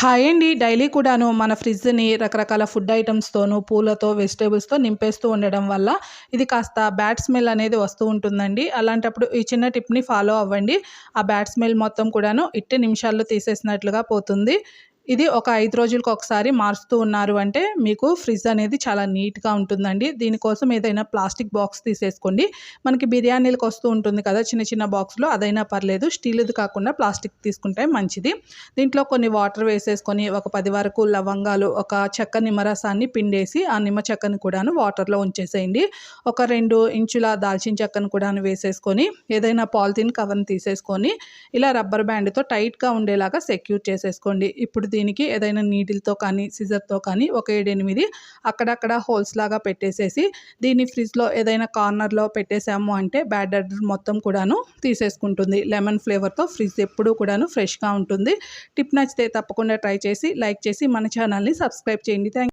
Hi అండి. Daily కూడాను మన ఫ్రిడ్జ్ని రకరకాల ఫుడ్ ఐటమ్స్తోనూ పూలతో వెజిటేబుల్స్తో నింపేస్తూ ఉండడం వల్ల ఇది కాస్త బ్యాడ్ స్మెల్ అనేది వస్తూ ఉంటుందండి. అలాంటప్పుడు ఈ చిన్న టిప్ని ఫాలో అవ్వండి. ఆ బ్యాడ్ స్మెల్ మొత్తం కూడాను ఇట్టి నిమిషాల్లో తీసేసినట్లుగా పోతుంది. ఇది ఒక ఐదు రోజులకు ఒకసారి మారుస్తూ ఉన్నారు అంటే మీకు ఫ్రిడ్జ్ అనేది చాలా నీట్గా ఉంటుందండి. దీనికోసం ఏదైనా ప్లాస్టిక్ బాక్స్ తీసేసుకోండి. మనకి బిర్యానీలకు వస్తూ ఉంటుంది కదా చిన్న చిన్న బాక్స్లో అదైనా పర్లేదు. స్టీల్ది కాకుండా ప్లాస్టిక్ తీసుకుంటే మంచిది. దీంట్లో కొన్ని వాటర్ వేసేసుకొని ఒక పది వరకు లవంగాలు ఒక చెక్క నిమ్మరసాన్ని పిండేసి ఆ నిమ్మ చెక్కని కూడాను వాటర్లో ఉంచేసేయండి. ఒక రెండు ఇంచుల దాల్చిన చెక్కను కూడాను వేసేసుకొని ఏదైనా పాలిథిన్ కవర్ని తీసేసుకొని ఇలా రబ్బర్ బ్యాండ్తో టైట్గా ఉండేలాగా సెక్యూర్ చేసేసుకోండి. ఇప్పుడు దీనికి ఏదైనా నీటిలతో కానీ సిజర్తో కానీ ఒక ఏడెనిమిది అక్కడక్కడ హోల్స్ లాగా పెట్టేసేసి దీన్ని ఫ్రిడ్జ్లో ఏదైనా కార్నర్లో పెట్టేసాము అంటే బ్యాడర్ మొత్తం కూడాను తీసేసుకుంటుంది. లెమన్ ఫ్లేవర్తో ఫ్రిడ్జ్ ఎప్పుడూ కూడాను ఫ్రెష్గా ఉంటుంది. టిప్ నచ్చితే తప్పకుండా ట్రై చేసి లైక్ చేసి మన ఛానల్ని సబ్స్క్రైబ్ చేయండి. థ్యాంక్